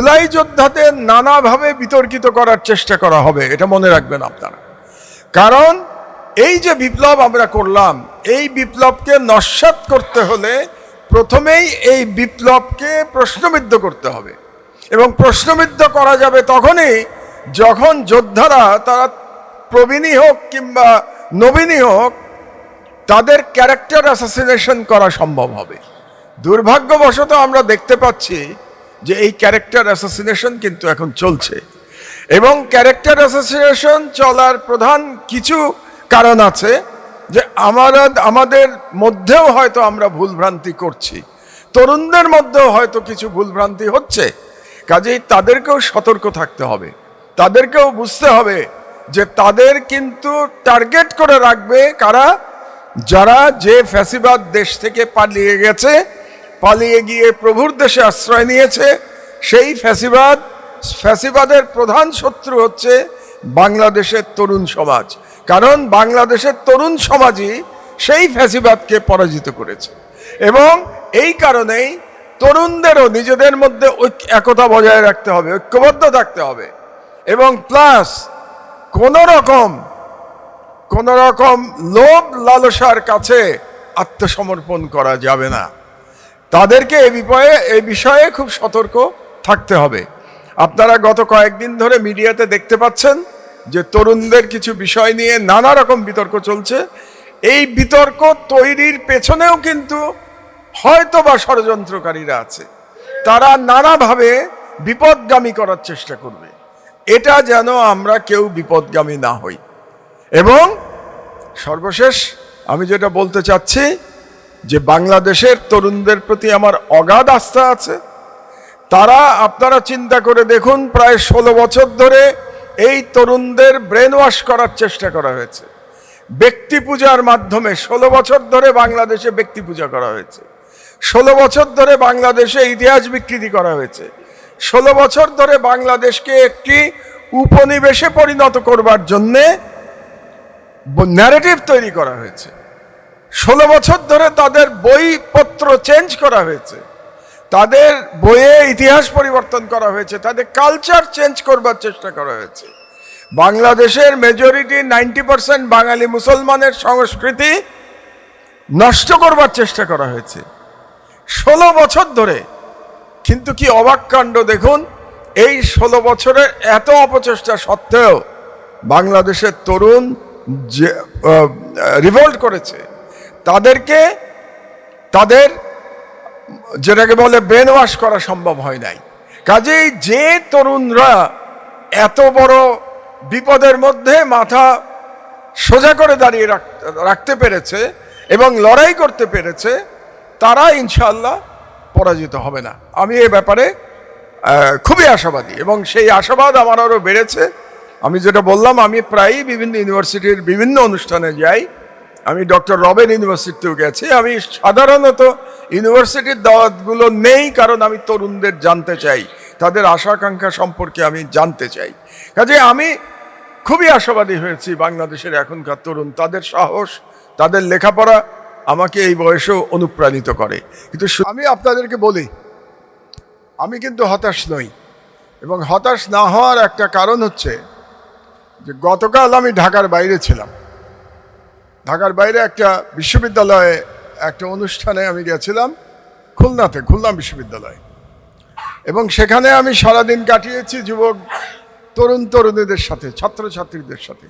জুলাই যোদ্ধাদের নানাভাবে বিতর্কিত করার চেষ্টা করা হবে, এটা মনে রাখবেন আপনারা। কারণ এই যে বিপ্লব আমরা করলাম, এই বিপ্লবকে নস্বাত করতে হলে প্রথমেই এই বিপ্লবকে প্রশ্নবিদ্ধ করতে হবে। এবং প্রশ্নবিদ্ধ করা যাবে তখনই যখন যোদ্ধারা, তারা প্রবীণী হোক কিংবা নবীনী হোক, তাদের ক্যারেক্টার অ্যাসাসিনেশন করা সম্ভব হবে। দুর্ভাগ্যবশত আমরা দেখতে পাচ্ছি যে এই ক্যারেক্টার অ্যাসাসিনেশন কিন্তু এখন চলছে। এবং ক্যারেক্টার অ্যাসোসিয়েশন চলার প্রধান কিছু কারণ আছে যে আমরা, আমাদের মধ্যেও হয়তো আমরা ভুলভ্রান্তি করছি। তরুণদের মধ্যেও হয়তো কিছু ভুলভ্রান্তি হচ্ছে। কাজেই তাদেরকেও সতর্ক থাকতে হবে। তাদেরকেও বুঝতে হবে যে তাদের কিন্তু টার্গেট করে রাখবে কারা? যারা যে ফ্যাসিবাদ দেশ থেকে পালিয়ে গেছে পালিয়ে গিয়ে প্রভুর দেশে আশ্রয় নিয়েছে, সেই ফ্যাসিবাদ, ফ্যাসিবাদের প্রধান শত্রু হচ্ছে বাংলাদেশের তরুণ সমাজ। কারণ বাংলাদেশের তরুণ সমাজই সেই ফ্যাসিবাদকে পরাজিত করেছে। এবং এই কারণেই তরুণদেরও নিজেদের মধ্যে একতা বজায় রাখতে হবে, ঐক্যবদ্ধ থাকতে হবে। এবং প্লাস কোন রকম কোন রকম লোভ লালসার কাছে আত্মসমর্পণ করা যাবে না। তাদেরকে এ বিষয়ে এ বিষয়ে খুব সতর্ক থাকতে হবে। আপনারা গত কয়েকদিন ধরে মিডিয়াতে দেখতে পাচ্ছেন যে তরুণদের কিছু বিষয় নিয়ে নানা রকম বিতর্ক চলছে। এই বিতর্ক তৈরির পেছনেও কিন্তু হয়তো বা ষড়যন্ত্রকারীরা আছে। তারা নানাভাবে বিপদগামী করার চেষ্টা করবে। এটা যেন আমরা কেউ বিপদগামী না হই। এবং সর্বশেষ আমি যেটা বলতে চাচ্ছি যে বাংলাদেশের তরুণদের প্রতি আমার অগাধ আস্থা আছে, তারা আপনারা চিন্তা করে দেখুন, প্রায় ষোলো বছর ধরে এই তরুণদের ব্রেন ওয়াশ করার চেষ্টা করা হয়েছে। ব্যক্তি পূজার মাধ্যমে ষোলো বছর ধরে বাংলাদেশে ব্যক্তি পূজা করা হয়েছে। ষোলো বছর ধরে বাংলাদেশে ইতিহাস বিকৃতি করা হয়েছে। ষোলো বছর ধরে বাংলাদেশকে একটি উপনিবেশে পরিণত করবার জন্যে ন্যারেটিভ তৈরি করা হয়েছে। ষোলো বছর ধরে তাদের বইপত্র চেঞ্জ করা হয়েছে। তাদের বইয়ে ইতিহাস পরিবর্তন করা হয়েছে, তাদের কালচার চেঞ্জ করবার চেষ্টা করা হয়েছে। বাংলাদেশের মেজরিটি নাইনটি পার্সেন্ট বাঙালি মুসলমানের সংস্কৃতি নষ্ট করবার চেষ্টা করা হয়েছে। ষোলো বছর ধরে, কিন্তু কি অবাক কাণ্ড দেখুন, এই ষোলো বছরের এত অপচেষ্টা সত্ত্বেও বাংলাদেশের তরুণ যে রিভোল্ট করেছে। তাদেরকে তাদের যেটাকে বলে ব্রেন ওয়াশ করা সম্ভব হয় নাই। কাজেই যে তরুণরা এত বড় বিপদের মধ্যে মাথা সোজা করে দাঁড়িয়ে রাখতে পেরেছে এবং লড়াই করতে পেরেছে, তারা ইনশাল্লাহ পরাজিত হবে না। আমি এ ব্যাপারে খুবই আশাবাদী এবং সেই আশাবাদ আমার আরও বেড়েছে। আমি যেটা বললাম, আমি প্রায়ই বিভিন্ন ইউনিভার্সিটির বিভিন্ন অনুষ্ঠানে যাই। আমি ডক্টর রবেন ইউনিভার্সিটিতেও গেছি। আমি সাধারণত ইউনিভার্সিটির দাওয়াতগুলো নেই কারণ আমি তরুণদের জানতে চাই। তাদের আশা আকাঙ্ক্ষা সম্পর্কে আমি জানতে চাই। কাজে আমি খুবই আশাবাদী হয়েছি বাংলাদেশের এখনকার তরুণ। তাদের সাহস, তাদের লেখাপড়া আমাকে এই বয়সেও অনুপ্রাণিত করে। কিন্তু আমি আপনাদেরকে বলি, আমি কিন্তু হতাশ নই। এবং হতাশ না হওয়ার একটা কারণ হচ্ছে যে গতকাল আমি ঢাকার বাইরে ছিলাম। ঢাকার বাইরে একটা বিশ্ববিদ্যালয়ে একটা অনুষ্ঠানে আমি গেছিলাম, খুলনাতে খুলনা বিশ্ববিদ্যালয়। এবং সেখানে আমি সারাদিন কাটিয়েছি যুবক, তরুণ তরুণীদের সাথে, ছাত্রছাত্রীদের সাথে।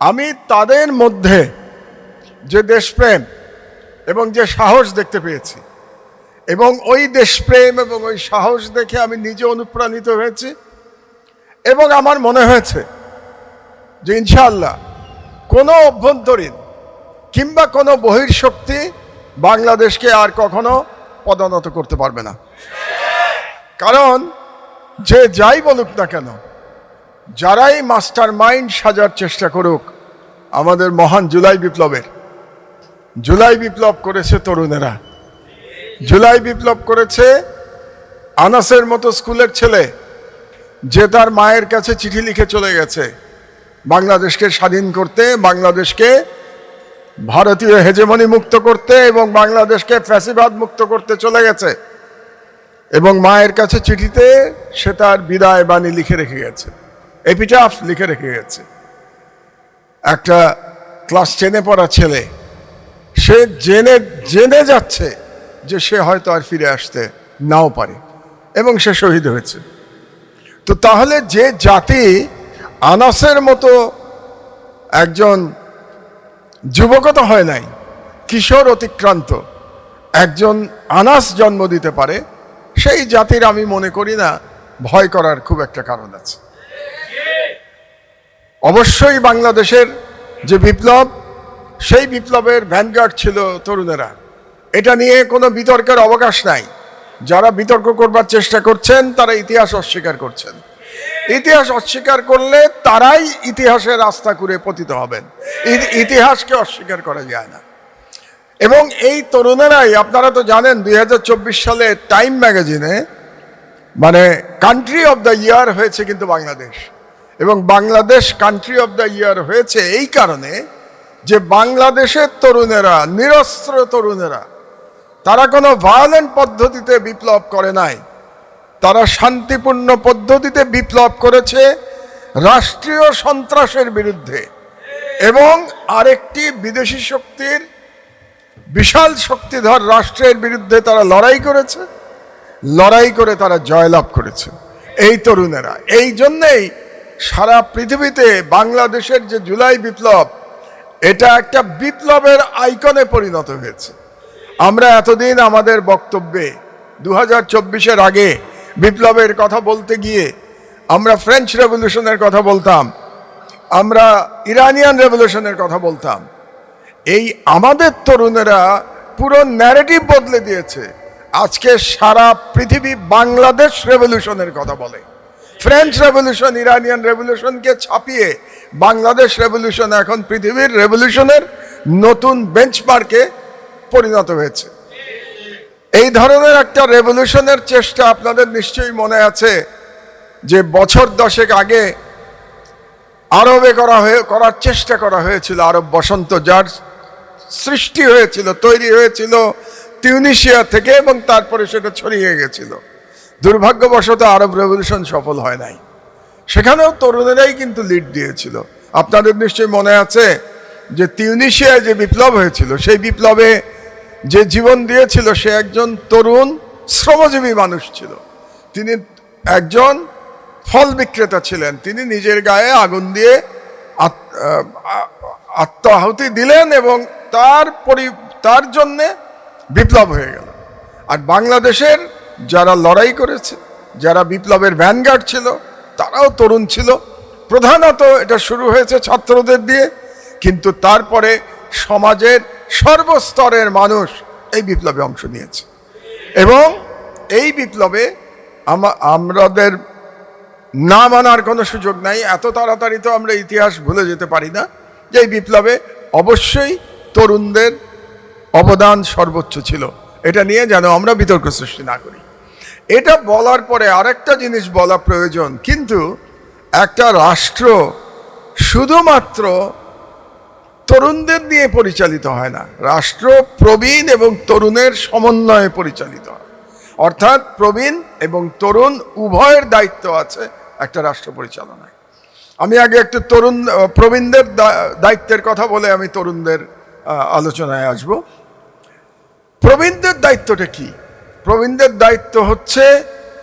আমি তাদের মধ্যে যে দেশপ্রেম এবং যে সাহস দেখতে পেয়েছি, এবং ওই দেশপ্রেম এবং ওই সাহস দেখে আমি নিজে অনুপ্রাণিত হয়েছি, এবং আমার মনে হয়েছে যে ইনশাআল্লাহ কোনো অভ্যন্তরীণ কিংবা কোনো বহির্শক্তি বাংলাদেশকে আর কখনো পদোন্নত করতে পারবে না। কারণ যে যাই বলুক না কেন, যারাই মাস্টার মাইন্ড সাজার চেষ্টা করুক, আমাদের মহান জুলাই বিপ্লবের, জুলাই বিপ্লব করেছে তরুণেরা। জুলাই বিপ্লব করেছে আনাসের মতো স্কুলের ছেলে, যে তার মায়ের কাছে চিঠি লিখে চলে গেছে। বাংলাদেশকে স্বাধীন করতে, বাংলাদেশকে ভারতীয় হেজেমনি মুক্ত করতে এবং বাংলাদেশকে ফ্যাসিবাদ মুক্ত করতে চলে গেছে। এবং মায়ের কাছে চিঠিতে সে তার বিদায় বাণী লিখে রেখে গেছে। এপিটাফ লিখে রেখে গেছে। একটা ক্লাস টেনে পড়া ছেলে, সে জেনে জেনে যাচ্ছে যে সে হয়তো আর ফিরে আসতে নাও পারে এবং সে শহীদ হয়েছে। তো তাহলে যে জাতি আনাসের মতো একজন যুবকতা হয় নাই, কিশোর অতিক্রান্ত। একজন আনাস জন্ম দিতে পারে, সেই জাতির আমি মনে করি না, ভয় করার খুব একটা কারণ আছে। অবশ্যই বাংলাদেশের যে বিপ্লব, সেই বিপ্লবের ভ্যানগার্ড ছিল তরুণেরা। এটা নিয়ে কোনো বিতর্কের অবকাশ নাই। যারা বিতর্ক করবার চেষ্টা করছেন, তারা ইতিহাস অস্বীকার করছেন। ইতিহাস অস্বীকার করলে তারাই ইতিহাসের রাস্তা করে পতিত হবেন। ইতিহাসকে অস্বীকার করা যায় না। এবং এই তরুণেরাই, আপনারা তো জানেন, দুই হাজার চব্বিশ সালে টাইম ম্যাগাজিনে মানে কান্ট্রি অফ দ্য ইয়ার হয়েছে কিন্তু বাংলাদেশ। এবং Bangladesh country of the year হয়েছে এই কারণে যে বাংলাদেশের তরুণেরা, নিরস্ত্র তরুণেরা, তারা কোনো ভায়োলেন্ট পদ্ধতিতে বিপ্লব করে নাই। তারা শান্তিপূর্ণ পদ্ধতিতে বিপ্লব করেছে রাষ্ট্রীয় সন্ত্রাসের বিরুদ্ধে। এবং আরেকটি বিদেশি শক্তির বিশাল শক্তিধর রাষ্ট্রের বিরুদ্ধে তারা লড়াই করেছে, লড়াই করে তারা জয়লাভ করেছে। এই তরুণেরা, এই জন্যেই সারা পৃথিবীতে বাংলাদেশের যে জুলাই বিপ্লব, এটা একটা বিপ্লবের আইকনে পরিণত হয়েছে। আমরা এতদিন আমাদের বক্তব্যে দু হাজার আগে বিপ্লবের কথা বলতে গিয়ে আমরা ফ্রেঞ্চ রেভলিউশনের কথা বলতাম, আমরা ইরানিয়ান রেভলিউশনের কথা বলতাম। এই আমাদের তরুণেরা পুরো ন্যারেটিভ বদলে দিয়েছে। আজকে সারা পৃথিবী বাংলাদেশ রেভলিউশনের কথা বলে। ফ্রেঞ্চ রেভলিউশন ইরানিয়ান রেভলিউশনকে ছাপিয়ে বাংলাদেশ রেভলিউশন এখন পৃথিবীর রেভলিউশনের নতুন বেঞ্চমার্কে পরিণত হয়েছে। এই ধরনের একটা রেভলিউশনের চেষ্টা আপনাদের নিশ্চয়ই মনে আছে, যে বছর দশেক আগে আরবে করা হয়ে, করার চেষ্টা করা হয়েছিল আরব বসন্ত, যার সৃষ্টি হয়েছিল, তৈরি হয়েছিল তিউনিশিয়া থেকে এবং তারপরে সেটা ছড়িয়ে গেছিল। দুর্ভাগ্যবশত আরব রেভলিউশন সফল হয় নাই। সেখানেও তরুণেরাই কিন্তু লিড দিয়েছিল। আপনাদের নিশ্চয়ই মনে আছে যে তিউনিশিয়ায় যে বিপ্লব হয়েছিল, সেই বিপ্লবে যে জীবন দিয়েছিল সে একজন তরুণ, শ্রমজীবী মানুষ ছিল। তিনি একজন ফল বিক্রেতা ছিলেন। তিনি নিজের গায়ে আগুন দিয়ে আত্মাহুতি দিলেন এবং তার পরি, তার জন্যে বিপ্লব হয়ে গেল। আর বাংলাদেশের যারা লড়াই করেছে, যারা বিপ্লবের ভ্যানগার্ড ছিল, তারাও তরুণ ছিল। প্রধানত এটা শুরু হয়েছে ছাত্রদের দিয়ে, কিন্তু তারপরে সমাজের সর্বস্তরের মানুষ এই বিপ্লবে অংশ নিয়েছে। এবং এই বিপ্লবে আমা- আমাদের না মানার কোনো সুযোগ নাই, এত তাড়াতাড়ি তো আমরা ইতিহাস ভুলে যেতে পারি না যে এই বিপ্লবে অবশ্যই তরুণদের অবদান সর্বোচ্চ ছিল। এটা নিয়ে যেন আমরা বিতর্ক সৃষ্টি না করি। এটা বলার পরে আরেকটা জিনিস বলা প্রয়োজন, কিন্তু একটা রাষ্ট্র শুধুমাত্র তরুণদের দিয়ে পরিচালিত হয় না। রাষ্ট্র, প্রবীণ এবং তরুণের সমন্বয়ে পরিচালিত হয়। অর্থাৎ প্রবীণ এবং তরুণ উভয়ের দায়িত্ব আছে একটা রাষ্ট্র পরিচালনায়। আমি আগে একটু তরুণ প্রবীণদের দায়িত্বের কথা বলে আমি তরুণদের আলোচনায় আসব। প্রবীণদের দায়িত্বটা কি? প্রবীণদের দায়িত্ব হচ্ছে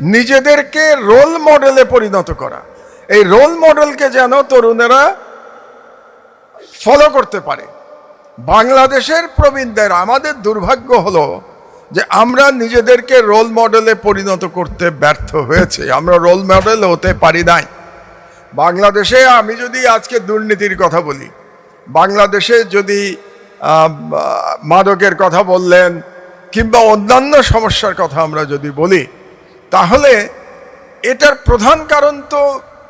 নিজেদেরকে রোল মডেলে পরিণত করা। এই রোল মডেলকে যেন তরুণেরা ফলো করতে পারে। বাংলাদেশের প্রবীণদের আমাদের দুর্ভাগ্য হলো যে আমরা নিজেদেরকে রোল মডেলে পরিণত করতে ব্যর্থ হয়েছে। আমরা রোল মডেল হতে পারি নাই। বাংলাদেশে আমি যদি আজকে দুর্নীতির কথা বলি, বাংলাদেশে যদি মাদকের কথা বললেন কিংবা অন্যান্য সমস্যার কথা আমরা যদি বলি, তাহলে এটার প্রধান কারণ তো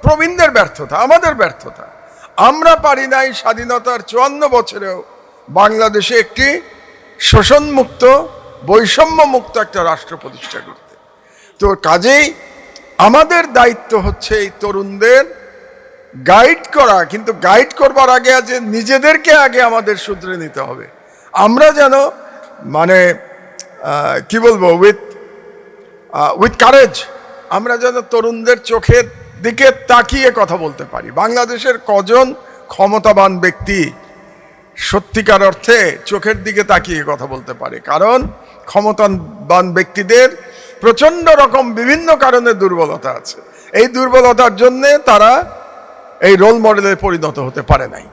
প্রবীণদের ব্যর্থতা, আমাদের ব্যর্থতা। আমরা পারি নাই স্বাধীনতার চুয়ান্ন বছরেও বাংলাদেশে একটি শোষণমুক্ত, বৈষম্যমুক্ত একটা রাষ্ট্র প্রতিষ্ঠা করতে। তো কাজেই আমাদের দায়িত্ব হচ্ছে এই তরুণদের গাইড করা, কিন্তু গাইড করবার আগে যে নিজেদেরকে আগে আমাদের শুধরে নিতে হবে। আমরা যেন মানে কি বলব উইথ উইথ কারেজ আমরা যেন তরুণদের চোখের দিকে তাকিয়ে কথা বলতে পারি। বাংলাদেশের কজন ক্ষমতাবান ব্যক্তি সত্যিকার অর্থে চোখের দিকে তাকিয়ে কথা বলতে পারে? কারণ ক্ষমতাবান ব্যক্তিদের প্রচণ্ড রকম বিভিন্ন কারণে দুর্বলতা আছে। এই দুর্বলতার জন্যে তারা এই রোল মডেলে পরিণত হতে পারে নাই।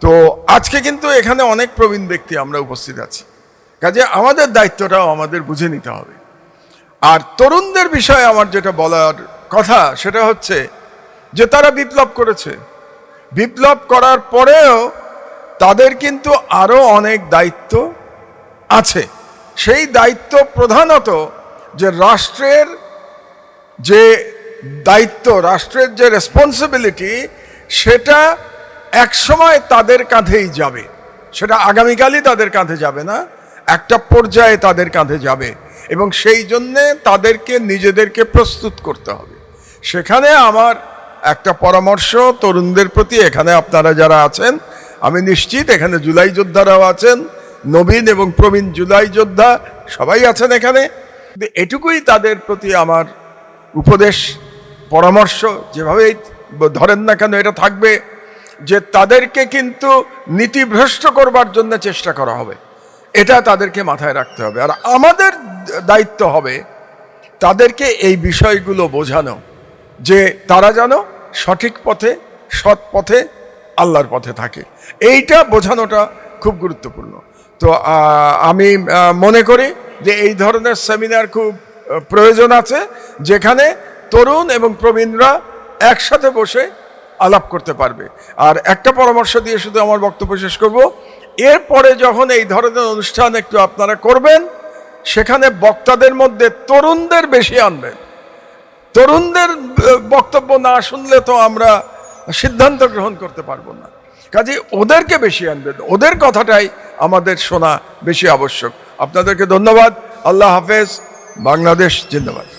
তো আজকে কিন্তু এখানে অনেক প্রবীণ ব্যক্তি আমরা উপস্থিত আছি। কাজে আমাদের দায়িত্বটাও আমাদের বুঝে নিতে হবে। আর তরুণদের বিষয়ে আমার যেটা বলার কথা সেটা হচ্ছে যে তারা বিপ্লব করেছে। বিপ্লব করার পরেও তাদের কিন্তু আরও অনেক দায়িত্ব আছে। সেই দায়িত্ব প্রধানত যে রাষ্ট্রের যে দায়িত্ব, রাষ্ট্রের যে রেসপন্সিবিলিটি সেটা একসময় তাদের কাঁধেই যাবে। সেটা আগামীকালই তাদের কাঁধে যাবে না, একটা পর্যায়ে তাদের কাঁধে যাবে। এবং সেই জন্যে তাদেরকে নিজেদেরকে প্রস্তুত করতে হবে। সেখানে আমার একটা পরামর্শ তরুণদের প্রতি, এখানে আপনারা যারা আছেন, আমি নিশ্চিত এখানে জুলাই যোদ্ধারাও আছেন, নবীন এবং প্রবীণ জুলাই যোদ্ধা সবাই আছেন এখানে। এটুকুই তাদের প্রতি আমার উপদেশ, পরামর্শ যেভাবেই ধরেন না কেন এটা থাকবে, যে তাদেরকে কিন্তু নীতিভ্রষ্ট করবার জন্য চেষ্টা করা হবে। এটা তাদেরকে মাথায় রাখতে হবে। আর আমাদের দায়িত্ব হবে তাদেরকে এই বিষয়গুলো বোঝানো। যে তারা যেন সঠিক পথে, সৎ পথে, আল্লাহর পথে থাকে। এইটা বোঝানোটা খুব গুরুত্বপূর্ণ। তো আমি মনে করি যে এই ধরনের সেমিনার খুব প্রয়োজন আছে, যেখানে তরুণ এবং প্রবীণরা একসাথে বসে আলাপ করতে পারবে। আর একটা পরামর্শ দিয়ে শুধু আমার বক্তব্য শেষ করব, এরপরে যখন এই ধরনের অনুষ্ঠান একটু আপনারা করবেন, সেখানে বক্তাদের মধ্যে তরুণদের বেশি আনবেন। তরুণদের বক্তব্য না শুনলে তো আমরা সিদ্ধান্ত গ্রহণ করতে পারব না। কাজে ওদেরকে বেশি আনবেন ওদের কথাটাই আমাদের শোনা বেশি আবশ্যক। আপনাদেরকে ধন্যবাদ। আল্লাহ হাফেজ। বাংলাদেশ জিন্দাবাদ।